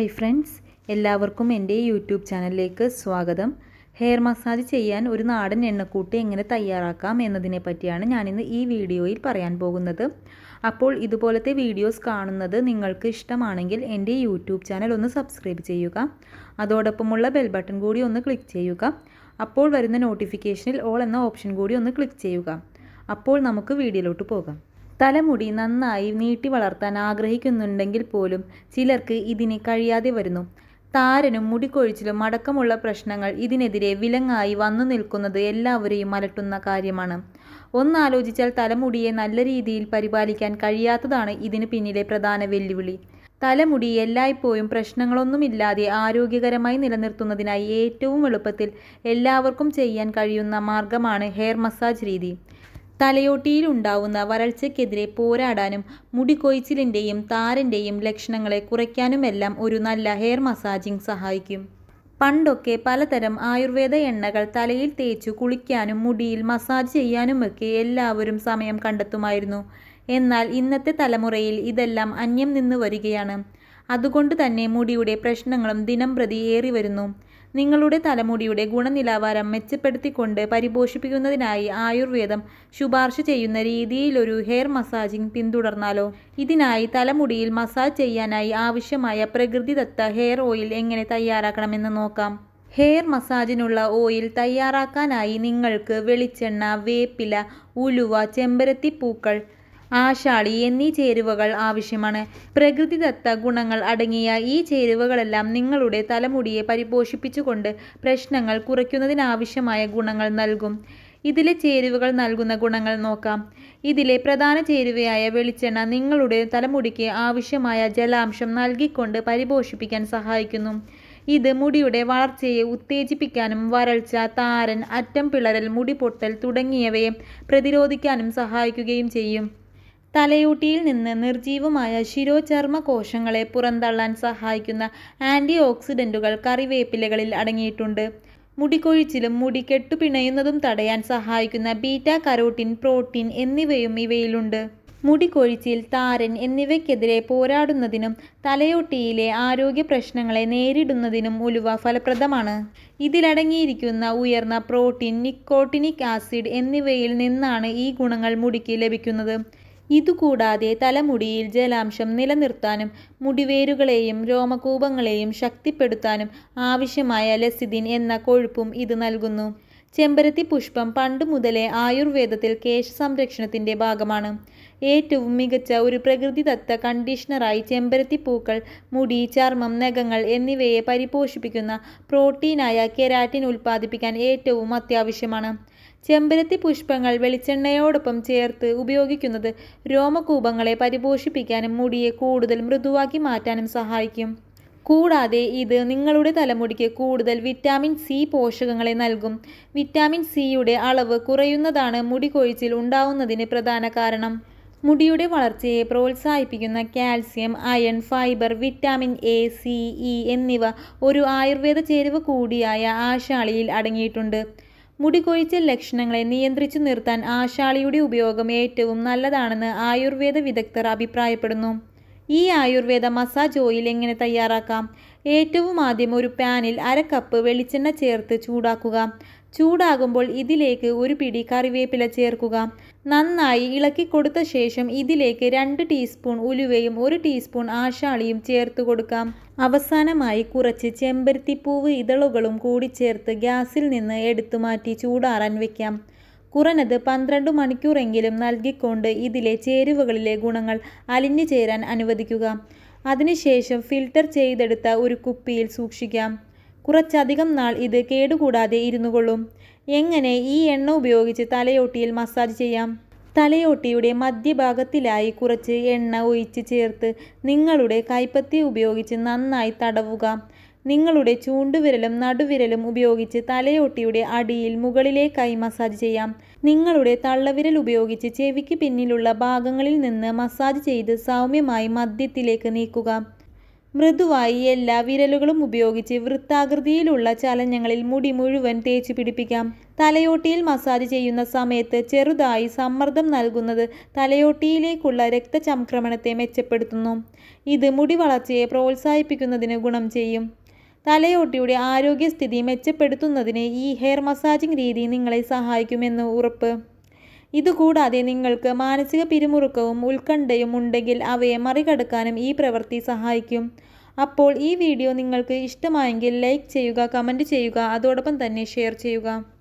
Hi friends എല്ലാവർക്കും എന്റെ YouTube ചാനലിലേക്ക് സ്വാഗതം. ഹെയർ മസാജ് ചെയ്യാൻ ഒരു നാടൻ എണ്ണക്കൂട്ട് എങ്ങനെ തയ്യാറാക്കാം എന്നതിനെ പറ്റിയാണ് ഞാനിന്ന് ഈ വീഡിയോയിൽ പറയാൻ പോകുന്നത്. അപ്പോൾ ഇതുപോലത്തെ വീഡിയോസ് കാണുന്നത് നിങ്ങൾക്ക് ഇഷ്ടമാണെങ്കിൽ എന്റെ യൂട്യൂബ് ചാനൽ ഒന്ന് സബ്സ്ക്രൈബ് ചെയ്യുക. അതോടൊപ്പമുള്ള ബെൽ ബട്ടൺ കൂടി ഒന്ന് ക്ലിക്ക് ചെയ്യുക. അപ്പോൾ വരുന്ന നോട്ടിഫിക്കേഷനിൽ ഓൾ എന്ന ഓപ്ഷൻ കൂടി ഒന്ന് ക്ലിക്ക് ചെയ്യുക. അപ്പോൾ നമുക്ക് വീഡിയോയിലോട്ട് പോകാം. തലമുടി നന്നായി നീട്ടി വളർത്താൻ ആഗ്രഹിക്കുന്നുണ്ടെങ്കിൽ പോലും ചിലർക്ക് ഇതിന് കഴിയാതെ വരുന്നു. താരനും മുടിക്കൊഴിച്ചിലും അടക്കമുള്ള പ്രശ്നങ്ങൾ ഇതിനെതിരെ വിലങ്ങായി വന്നു നിൽക്കുന്നത് എല്ലാവരെയും അലട്ടുന്ന കാര്യമാണ്. ഒന്നാലോചിച്ചാൽ തലമുടിയെ നല്ല രീതിയിൽ പരിപാലിക്കാൻ കഴിയാത്തതാണ് ഇതിന് പിന്നിലെ പ്രധാന വെല്ലുവിളി. തലമുടി എല്ലായ്പ്പോഴും പ്രശ്നങ്ങളൊന്നുമില്ലാതെ ആരോഗ്യകരമായി നിലനിർത്തുന്നതിനായി ഏറ്റവും എളുപ്പത്തിൽ എല്ലാവർക്കും ചെയ്യാൻ കഴിയുന്ന മാർഗമാണ് ഹെയർ മസാജ് രീതി. തലയോട്ടിയിൽ ഉണ്ടാവുന്ന വരൾച്ചയ്ക്കെതിരെ പോരാടാനും മുടി കൊഴിച്ചിലിന്റെയും താരന്റെയും ലക്ഷണങ്ങളെ കുറയ്ക്കാനുമെല്ലാം ഒരു നല്ല ഹെയർ മസാജിംഗ് സഹായിക്കും. പണ്ടൊക്കെ പലതരം ആയുർവേദ എണ്ണകൾ തലയിൽ തേച്ചു കുളിക്കാനും മുടിയിൽ മസാജ് ചെയ്യാനുമൊക്കെ എല്ലാവരും സമയം കണ്ടെത്തുമായിരുന്നു. എന്നാൽ ഇന്നത്തെ തലമുറയിൽ ഇതെല്ലാം അന്യം നിന്ന് വരികയാണ്. അതുകൊണ്ട് തന്നെ മുടിയുടെ പ്രശ്നങ്ങളും ദിനം പ്രതി ഏറി വരുന്നു നിങ്ങളുടെ തലമുടിയുടെ ഗുണനിലവാരം മെച്ചപ്പെടുത്തിക്കൊണ്ട് പരിപോഷിപ്പിക്കുന്നതിനായി ആയുർവേദം ശുപാർശ ചെയ്യുന്ന രീതിയിലൊരു ഹെയർ മസാജിംഗ് പിന്തുടർന്നാലോ? ഇതിനായി തലമുടിയിൽ മസാജ് ചെയ്യാനായി ആവശ്യമായ പ്രകൃതിദത്ത ഹെയർ ഓയിൽ എങ്ങനെ തയ്യാറാക്കണമെന്ന് നോക്കാം. ഹെയർ മസാജിനുള്ള ഓയിൽ തയ്യാറാക്കാനായി നിങ്ങൾക്ക് വെളിച്ചെണ്ണ വേപ്പില ഉലുവ ചെമ്പരത്തിപ്പൂക്കൾ ആശാളി എന്നീ ചേരുവകൾ ആവശ്യമാണ്. പ്രകൃതിദത്ത ഗുണങ്ങൾ അടങ്ങിയ ഈ ചേരുവകളെല്ലാം നിങ്ങളുടെ തലമുടിയെ പരിപോഷിപ്പിച്ചുകൊണ്ട് പ്രശ്നങ്ങൾ കുറയ്ക്കുന്നതിനാവശ്യമായ ഗുണങ്ങൾ നൽകും. ഇതിലെ ചേരുവകൾ നൽകുന്ന ഗുണങ്ങൾ നോക്കാം. ഇതിലെ പ്രധാന ചേരുവയായ വെളിച്ചെണ്ണ നിങ്ങളുടെ തലമുടിക്ക് ആവശ്യമായ ജലാംശം നൽകിക്കൊണ്ട് പരിപോഷിപ്പിക്കാൻ സഹായിക്കുന്നു. ഇത് മുടിയുടെ വളർച്ചയെ ഉത്തേജിപ്പിക്കാനും വരൾച്ച താരൻ അറ്റം പിളരൽ മുടി പൊട്ടൽ തുടങ്ങിയവയെ പ്രതിരോധിക്കാനും സഹായിക്കുകയും ചെയ്യും. തലയോട്ടിയിൽ നിന്ന് നിർജീവമായ ശിരോചർമ്മ കോശങ്ങളെ പുറന്തള്ളാൻ സഹായിക്കുന്ന ആന്റി ഓക്സിഡന്റുകൾ കറിവേപ്പിലകളിൽ അടങ്ങിയിട്ടുണ്ട്. മുടികൊഴിച്ചിലും മുടി കെട്ടുപിണയുന്നതും തടയാൻ സഹായിക്കുന്ന ബീറ്റ കരോട്ടിൻ പ്രോട്ടീൻ എന്നിവയും ഇവയിലുണ്ട്. മുടികൊഴിച്ചിൽ താരൻ എന്നിവയ്ക്കെതിരെ പോരാടുന്നതിനും തലയോട്ടിയിലെ ആരോഗ്യ പ്രശ്നങ്ങളെ നേരിടുന്നതിനും ഉലുവ ഫലപ്രദമാണ്. ഇതിലടങ്ങിയിരിക്കുന്ന ഉയർന്ന പ്രോട്ടീൻ നിക്കോട്ടിനിക് ആസിഡ് എന്നിവയിൽ നിന്നാണ് ഈ ഗുണങ്ങൾ മുടിക്ക് ലഭിക്കുന്നത്. ഇതുകൂടാതെ തലമുടിയിൽ ജലാംശം നിലനിർത്താനും മുടിവേരുകളെയും രോമകൂപങ്ങളെയും ശക്തിപ്പെടുത്താനും ആവശ്യമായ ലസിദിൻ എന്ന കൊഴുപ്പും ഇത് നൽകുന്നു. ചെമ്പരത്തി പുഷ്പം പണ്ടു മുതലേ ആയുർവേദത്തിൽ കേശ സംരക്ഷണത്തിന്റെ ഭാഗമാണ്. ഏറ്റവും മികച്ച ഒരു പ്രകൃതിദത്ത കണ്ടീഷണറായി ചെമ്പരത്തി പൂക്കൾ മുടി ചർമ്മം നഖങ്ങൾ എന്നിവയെ പരിപോഷിപ്പിക്കുന്ന പ്രോട്ടീനായ കെരാറ്റിൻ ഉൽപ്പാദിപ്പിക്കാൻ ഏറ്റവും അത്യാവശ്യമാണ്. ചെമ്പരത്തി പുഷ്പങ്ങൾ വെളിച്ചെണ്ണയോടൊപ്പം ചേർത്ത് ഉപയോഗിക്കുന്നത് രോമകൂപങ്ങളെ പരിപോഷിപ്പിക്കാനും മുടിയെ കൂടുതൽ മൃദുവാക്കി മാറ്റാനും സഹായിക്കും. കൂടാതെ ഇത് നിങ്ങളുടെ തലമുടിക്ക് കൂടുതൽ വിറ്റാമിൻ സി പോഷകങ്ങളെ നൽകും. വിറ്റാമിൻ സിയുടെ അളവ് കുറയുന്നതാണ് മുടി കൊഴിച്ചിൽ ഉണ്ടാവുന്നതിന് പ്രധാന കാരണം. മുടിയുടെ വളർച്ചയെ പ്രോത്സാഹിപ്പിക്കുന്ന calcium iron fibre vitamin A C E എന്നിവ ഒരു ആയുർവേദ ചേരുവ കൂടിയായ ആശാളിയിൽ അടങ്ങിയിട്ടുണ്ട്. മുടികൊഴിച്ചൽ ലക്ഷണങ്ങളെ നിയന്ത്രിച്ചു നിർത്താൻ ആശാളിയുടെ ഉപയോഗം ഏറ്റവും നല്ലതാണെന്ന് ആയുർവേദ വിദഗ്ധർ അഭിപ്രായപ്പെടുന്നു. ഈ ആയുർവേദ മസാജ് ഓയിൽ എങ്ങനെ തയ്യാറാക്കാം? ഏറ്റവും ആദ്യം ഒരു പാനിൽ അര കപ്പ് വെളിച്ചെണ്ണ ചേർത്ത് ചൂടാക്കുക. ചൂടാകുമ്പോൾ ഇതിലേക്ക് ഒരു പിടി കറിവേപ്പില ചേർക്കുക. നന്നായി ഇളക്കി കൊടുത്ത ശേഷം ഇതിലേക്ക് രണ്ട് ടീസ്പൂൺ ഉലുവയും ഒരു ടീസ്പൂൺ ആശാളിയും ചേർത്ത് കൊടുക്കാം. അവസാനമായി കുറച്ച് ചെമ്പരത്തിപ്പൂവ് ഇതളുകളും കൂടി ചേർത്ത് ഗ്യാസിൽ നിന്ന് എടുത്തു മാറ്റി ചൂടാറാൻ വെക്കാം. കുറഞ്ഞത് പന്ത്രണ്ട് മണിക്കൂറെങ്കിലും നൽകിക്കൊണ്ട് ഇതിലെ ചേരുവകളിലെ ഗുണങ്ങൾ അലിഞ്ഞു ചേരാൻ അനുവദിക്കുക. അതിനുശേഷം ഫിൽട്ടർ ചെയ്തെടുത്ത ഒരു കുപ്പിയിൽ സൂക്ഷിക്കാം. കുറച്ചധികം നാൾ ഇത് കേടുകൂടാതെ ഇരുന്നുകൊള്ളും. എങ്ങനെ ഈ എണ്ണ ഉപയോഗിച്ച് തലയോട്ടിയിൽ മസാജ് ചെയ്യാം? തലയോട്ടിയുടെ മധ്യഭാഗത്തിലായി കുറച്ച് എണ്ണ ഒഴിച്ച് ചേർത്ത് നിങ്ങളുടെ കൈപ്പത്തി ഉപയോഗിച്ച് നന്നായി തടവുക. നിങ്ങളുടെ ചൂണ്ടുവിരലും നടുവിരലും ഉപയോഗിച്ച് തലയോട്ടിയുടെ അടിയിൽ മുകളിലേക്കായി മസാജ് ചെയ്യാം. നിങ്ങളുടെ തള്ളവിരൽ ഉപയോഗിച്ച് ചെവിക്ക് പിന്നിലുള്ള ഭാഗങ്ങളിൽ നിന്ന് മസാജ് ചെയ്ത് സൗമ്യമായി മധ്യത്തിലേക്ക് നീക്കുക. മൃദുവായി എല്ലാ വിരലുകളും ഉപയോഗിച്ച് വൃത്താകൃതിയിലുള്ള ചലനങ്ങളിൽ മുടി മുഴുവൻ തേച്ച് പിടിപ്പിക്കാം. തലയോട്ടിയിൽ മസാജ് ചെയ്യുന്ന സമയത്ത് ചെറുതായി സമ്മർദ്ദം നൽകുന്നത് തലയോട്ടിയിലേക്കുള്ള രക്തചംക്രമണത്തെ മെച്ചപ്പെടുത്തുന്നു. ഇത് മുടി വളർച്ചയെ പ്രോത്സാഹിപ്പിക്കുന്നതിന് ഗുണം ചെയ്യും. തലയോട്ടിയുടെ ആരോഗ്യസ്ഥിതി മെച്ചപ്പെടുത്തുന്നതിന് ഈ ഹെയർ മസാജിംഗ് രീതി നിങ്ങളെ സഹായിക്കുമെന്ന് ഉറപ്പ്. ഇതുകൂടാതെ നിങ്ങൾക്ക് മാനസിക പിരിമുറുക്കവും ഉത്കണ്ഠയും ഉണ്ടെങ്കിൽ അവയെ മറികടക്കാനും ഈ പ്രവൃത്തി സഹായിക്കും. അപ്പോൾ ഈ വീഡിയോ നിങ്ങൾക്ക് ഇഷ്ടമായെങ്കിൽ ലൈക്ക് ചെയ്യുക കമന്റ് ചെയ്യുക അതോടൊപ്പം തന്നെ ഷെയർ ചെയ്യുക.